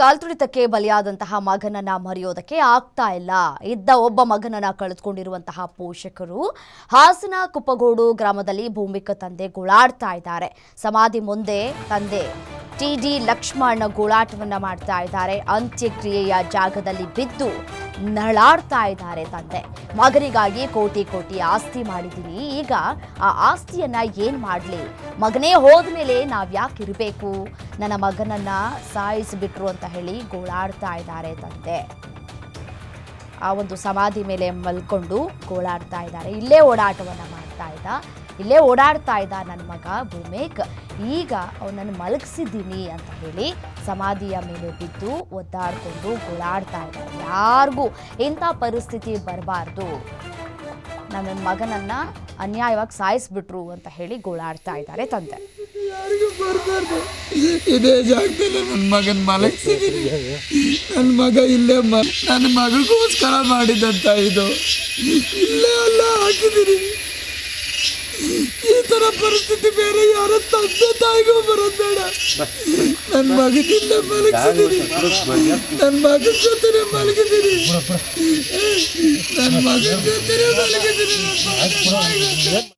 ಕಾಲ್ತುಳಿತಕ್ಕೆ ಬಲಿಯಾದಂತಹ ಮಗನನ್ನ ಮರೆಯೋದಕ್ಕೆ ಆಗ್ತಾ ಇಲ್ಲ. ಇದ್ದ ಒಬ್ಬ ಮಗನನ್ನ ಕಳೆದುಕೊಂಡಿರುವಂತಹ ಪೋಷಕರು ಹಾಸನ ಕುಪ್ಪಗೋಡು ಗ್ರಾಮದಲ್ಲಿ ಭೂಮಿಕ ತಂದೆ ಗೋಳಾಡ್ತಾ ಇದ್ದಾರೆ. ಸಮಾಧಿ ಮುಂದೆ ತಂದೆ ಟಿ ಡಿ ಲಕ್ಷ್ಮಣ್ ಗೋಳಾಟವನ್ನ ಮಾಡ್ತಾ ಇದ್ದಾರೆ. ಅಂತ್ಯಕ್ರಿಯೆಯ ಜಾಗದಲ್ಲಿ ಬಿದ್ದು ನಳಾಡ್ತಾ ಇದ್ದಾರೆ ತಂದೆ. ಮಗನಿಗಾಗಿ ಕೋಟಿ ಕೋಟಿ ಆಸ್ತಿ ಮಾಡಿದ್ದೀನಿ ಈಗ ಆ ಆಸ್ತಿಯನ್ನ ಏನ್ ಮಾಡ್ಲಿ? ಮಗನೇ ಹೋದ್ಮೇಲೆ ನಾವ್ಯಾಕೆ ಇರಬೇಕು? ನನ್ನ ಮಗನನ್ನ ಸಾಯಿಸಿಬಿಟ್ರು ಅಂತ ಹೇಳಿ ಗೋಳಾಡ್ತಾ ಇದ್ದಾರೆ ತಂದೆ. ಆ ಒಂದು ಸಮಾಧಿ ಮೇಲೆ ಮಲ್ಕೊಂಡು ಗೋಳಾಡ್ತಾ ಇದ್ದಾರೆ. ಇಲ್ಲೇ ಓಡಾಟವನ್ನ ಮಾಡ್ತಾ ಇದ್ದ. ಇಲ್ಲೇ ಓಡಾಡ್ತಾ ಇದ್ದ ನನ್ನ ಮಗ ಭೂಮೇಕ್, ಈಗ ಅವನನ್ನು ಮಲಗಿಸಿದ್ದೀನಿ ಅಂತ ಹೇಳಿ ಸಮಾಧಿಯ ಮೇಲೆ ಬಿದ್ದು ಒದ್ದಾಡಿಕೊಂಡು ಗೋಳಾಡ್ತಾ ಇದ್ದಾರೆ. ಯಾರಿಗೂ ಇಂಥ ಪರಿಸ್ಥಿತಿ ಬರಬಾರ್ದು. ನನ್ನ ಮಗನನ್ನ ಅನ್ಯಾಯವಾಗಿ ಸಾಯಿಸ್ಬಿಟ್ರು ಅಂತ ಹೇಳಿ ಗೋಳಾಡ್ತಾ ಇದ್ದಾರೆ ತಂದೆ. ಇದೇ ಜಾಗದಲ್ಲಿ ನನ್ನ ಮಗನ ಮಲಗಿಸಿದ್ದೀನಿ ನನ್ನ ಮಗ ಇಲ್ಲೇ ಮ, ನನ್ನ ಮಗಳಿಗೋಸ್ಕರ ಮಾಡಿದಂತ ಇದು. ಇಲ್ಲೇ ಅಲ್ಲ ಹಾಕಿದ್ದೀನಿ ಈ ಥರ ಪರಿಸ್ಥಿತಿ ಬೇರೆ, ಯಾರ ತಂದೆ ತಾಯಿಗೂ ಬರೋದು ಬೇಡ. ನನ್ನ ಮಗನ